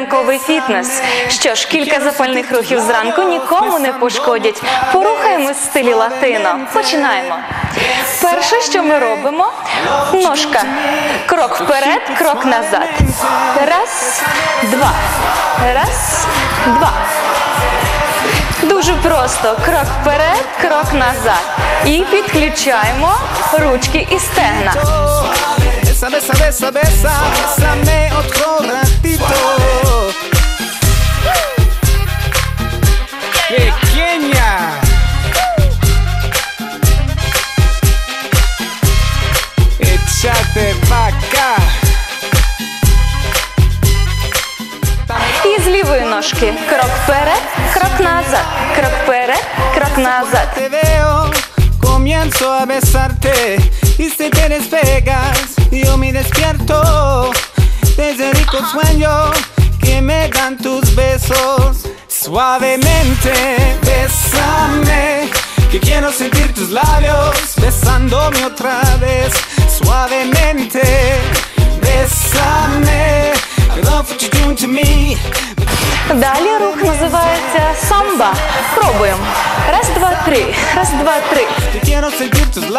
Ранковий фітнес. Що ж, кілька запальних рухів зранку нікому не пошкодять. Порухаємось в стилі латино. Починаємо. Перше, що ми робимо, ножка. Крок вперед, крок назад. Раз, два. Раз, два. Дуже просто. Крок вперед, крок назад. І підключаємо ручки і стегна. Besa, besa, besa, besa, bésame otro ratito. Échate pa' acá. І з лівої ножки. Крок вперед, крок назад. Крок вперед, крок назад. Te veo, comienzo a besarte y si te despegas, yo me despierto desde el rico sueño que me dan tus besos. Suavemente, bésame, que quiero sentir tus labios besándome otra vez. Suavemente, Далі рух називається самба. Пробуємо. Раз, два, три. Раз, два, три. Que quiero sentir tus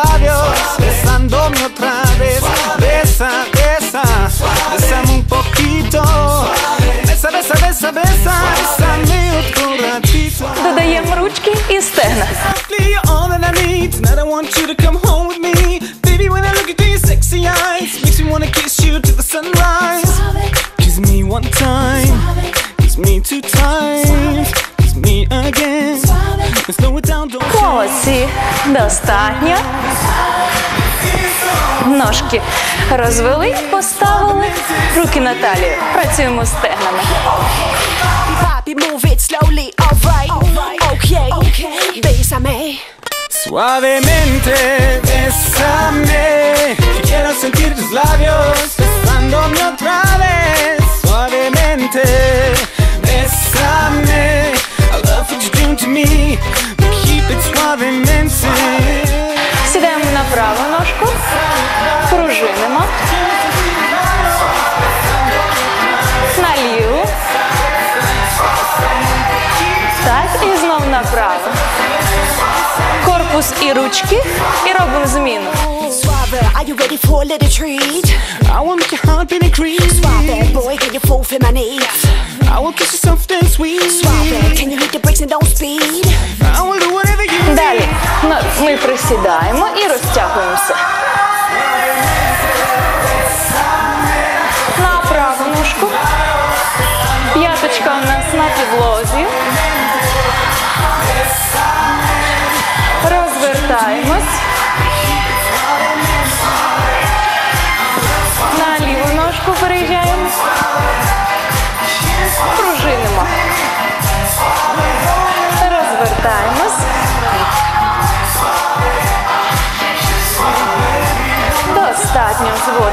two times, kiss me again. Let's slow it down, don't Молодці. Достатньо. Ножки розвели, поставили. Руки на талію. Працюємо стегнами. Bobby, move it slowly, alright. Okay, bésame. Suavemente, bésame. Que quiero sentir tus labios besándome otra vez. Suavemente, Сідаємо на праву ножку, пружинимо. На ліву. Так, і знов направо. Корпус і ручки. І робимо зміну. Suave, are you ready for a little treat? I will make your heart beat increase. Suave, boy, can you fulfill my needs? I will kiss you soft and sweet. Suave, can you hit the brakes and don't speed? I will do whatever you Далі на- ми присідаємо і розтягуємося.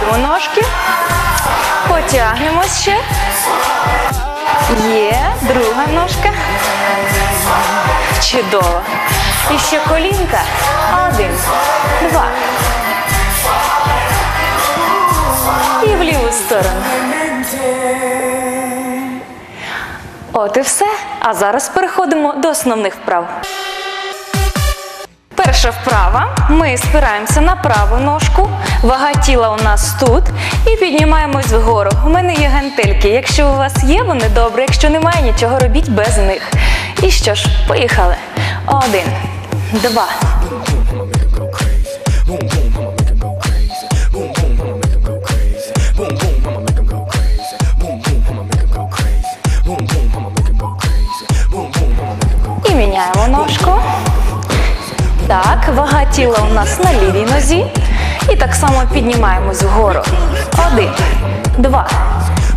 Зводимо ножки. Потягнемось ще. Є, друга ножка. Чудово. І ще колінка. Один, два. І в ліву сторону. От і все. А зараз переходимо до основних вправ. Перша вправа. Ми спираємося на праву ножку, вага тіла у нас тут, і піднімаємось вгору. У мене є гантельки. Якщо у вас є, вони добре. Якщо немає, нічого робіть без них. І що ж, поїхали. Один, два. Так, вага тіла у нас на лівій нозі. І так само піднімаємось вгору. Один, два,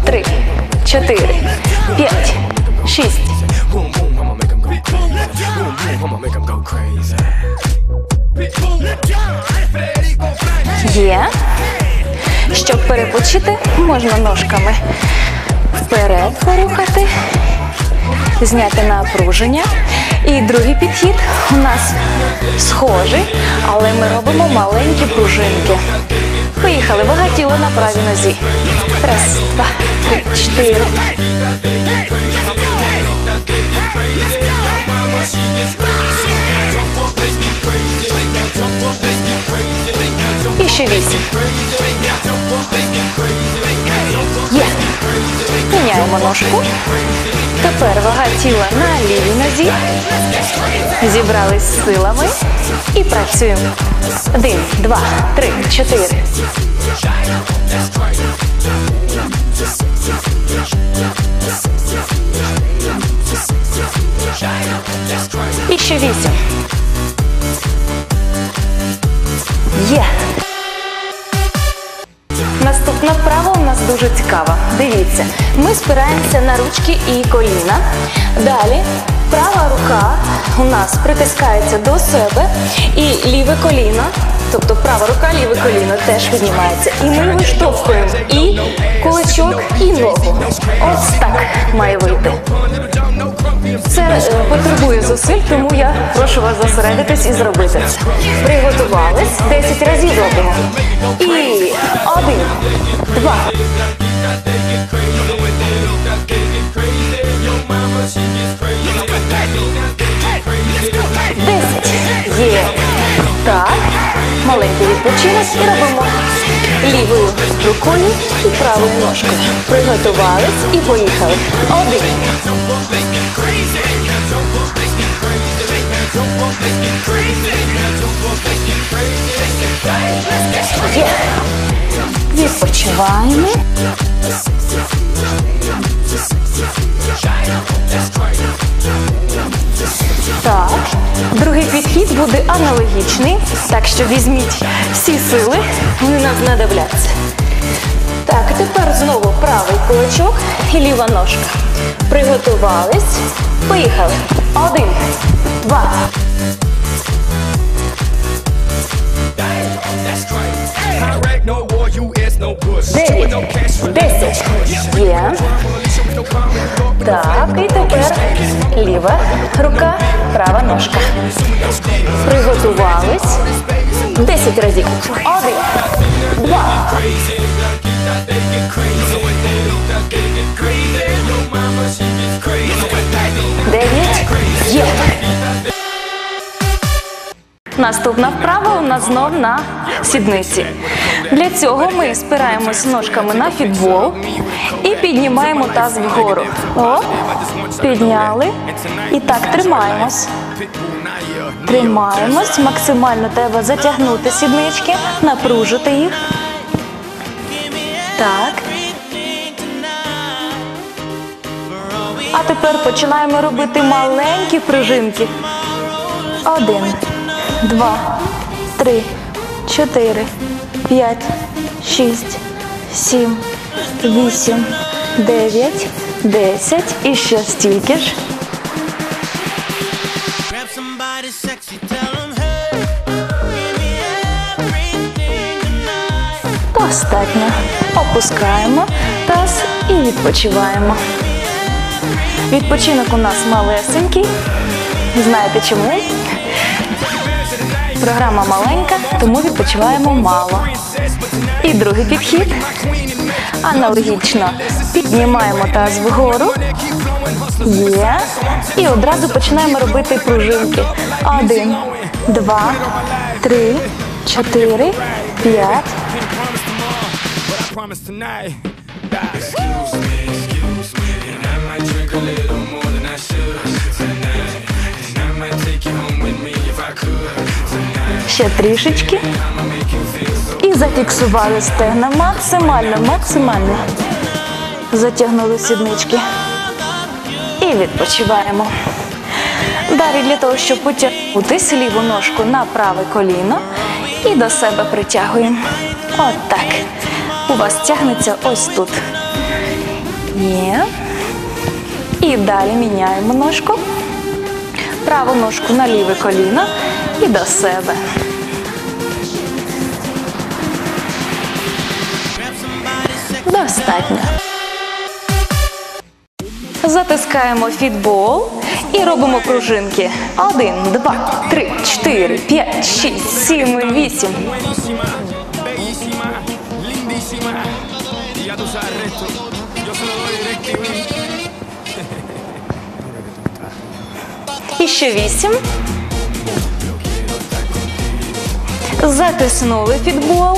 три, чотири, п'ять, шість. Є. Щоб перепочити, можна ножками вперед порухати, зняти напруження. І другий підхід у нас схожий, але ми робимо маленькі пружинки. Поїхали, вага тіла на правій нозі. Раз, два, три, чотири. І ще вісім. Є. Міняємо ножку. Тепер вага тіла на лівій нозі. Зібрались з силами і працюємо. Один, два, три, чотири. І ще вісім. Є. Наступна вправа у нас дуже цікаво. Дивіться, ми спираємося на ручки і коліна. Далі права рука у нас притискається до себе і ліве коліно, тобто права рука, ліве коліно теж піднімається. І ми виштовхуємо і кулачок, і ногу. Ось так має вийти. Це е, потребує зусиль, тому я прошу вас зосередитись і зробити. Приготувались, 10 разів робимо. І один, два. Десять. Є. Так. Маленький відпочинок і робимо лівою рукою і правою ножкою. Приготувались і поїхали. Один. Відпочиваємо. Так, другий підхід буде аналогічний, так що візьміть всі сили, вони нам знадобляться. Так, тепер знову правий кулачок і ліва ножка. Приготувались. Поїхали. Один, два. Дев'ять. Десять. Є. Так, і тепер ліва рука, права ножка. Приготувались. Десять разів. Один, два. Наступна вправа у нас знов на сідниці. Для цього ми спираємось ножками на фітбол і піднімаємо таз вгору. О, підняли. І так тримаємось. Тримаємось. Максимально треба затягнути сіднички, напружити їх. Так. А тепер починаємо робити маленькі пружинки. Один, два, три, чотири, п'ять, шість, сім, вісім, дев'ять, десять. І ще стільки ж. Достатньо. Опускаємо таз і відпочиваємо. Відпочинок у нас малесенький. Знаєте чому? Програма маленька, тому відпочиваємо мало. І другий підхід. Аналогічно піднімаємо таз вгору. Є. І одразу починаємо робити пружинки. Один, два, три, чотири, п'ять. Ще трішечки. І зафіксували стегна максимально, максимально. Затягнули сіднички. І відпочиваємо. Далі для того, щоб потягнутися ліву ножку на праве коліно і до себе притягуємо. От так. У вас тягнеться ось тут. Є. І далі міняємо ножку. Праву ножку на ліве коліно і до себе. Достатньо. Затискаємо фітбол і робимо пружинки. Один, два, три, чотири, п'ять, шість, сім, вісім. І ще вісім. Затиснули фітбол.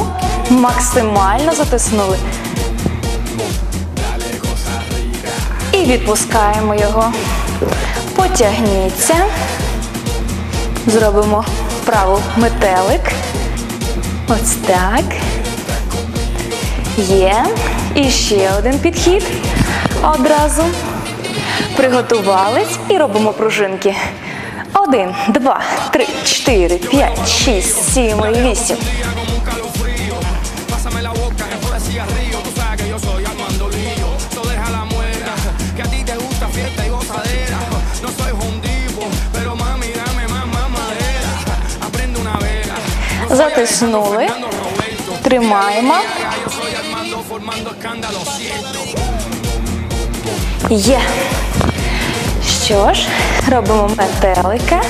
Максимально затиснули. І відпускаємо його. Потягніться. Зробимо праву метелик. Ось так. Є. І ще один підхід. Одразу. Приготувались і робимо пружинки. Один, два, три, чотири, п'ять, шість, сім вісім. Затиснули. Тримаємо. Є. Що ж, робимо метелика.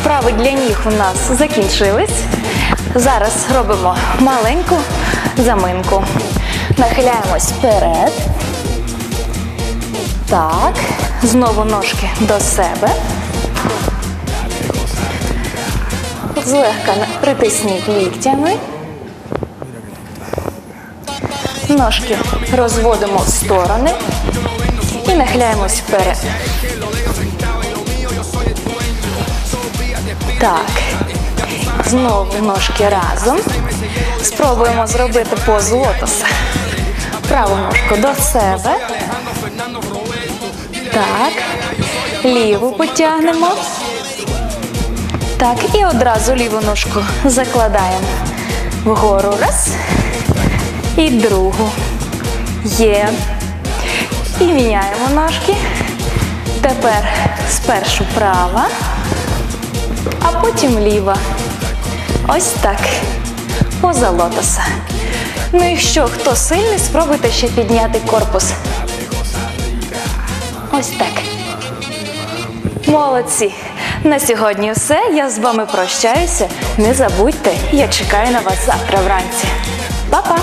Вправи для ніг у нас закінчились. Зараз робимо маленьку заминку. Нахиляємось вперед. Так. Знову ножки до себе. Злегка притисніть ліктями. Ножки розводимо в сторони і нахиляємось вперед. Так. Знову ножки разом. Спробуємо зробити позу лотоса. Праву ножку до себе. Так. Ліву потягнемо. Так, і одразу ліву ножку закладаємо вгору. Раз. І другу. Є. І міняємо ножки. Тепер спершу права, а потім ліва. Ось так. Поза лотоса. Ну і що, хто сильний, спробуйте ще підняти корпус. Ось так. Молодці! На сьогодні все. Я з вами прощаюся. Не забудьте, я чекаю на вас завтра вранці. Па-па!